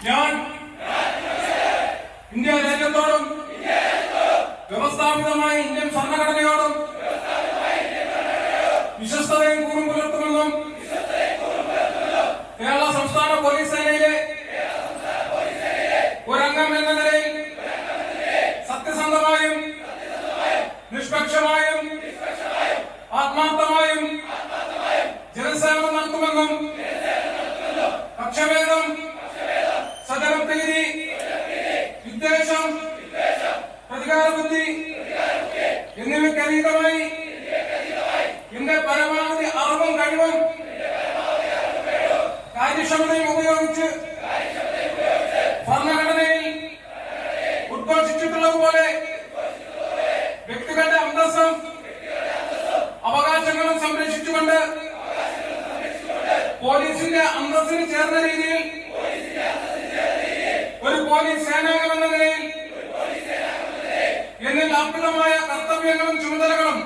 ഞാൻ India രാജ്യത്തോടും വ്യവസ്ഥാപിതമായ Indian ഭരണഘടനയോടും വിശ്വസ്തതയും കൂറും പുലർത്തുമെന്നും കേരള സംസ്ഥാന പോലീസ് സേനയിലെ ഒരംഗം എന്ന നിലയിൽ സത്യസന്ധമായും നിഷ്പക്ഷമായും ആത്മാർത്ഥമായും ജനസേവനം നടത്തുമെന്നും പ്രതികാരബുദ്ധി എന്നിവയ്ക്കതീതമായി എന്റെ പരമാവധി അറിവും കഴിവും കാര്യക്ഷമതയും ഉപയോഗിച്ച് ഭരണഘടനയിൽ ഉദ്ഘോഷിച്ചിട്ടുള്ളതുപോലെ വ്യക്തികളുടെ അന്തസ്സും അവകാശങ്ങളും സംരക്ഷിച്ചുകൊണ്ട് പോലീസിന്റെ അന്തസ്സിന് ചേർന്ന രീതിയിൽ ഒരു പോലീസ് സേനാംഗമെന്ന നിലയിൽ വ്യാപകമായ കർത്തവ്യങ്ങളും ചുമതലകളും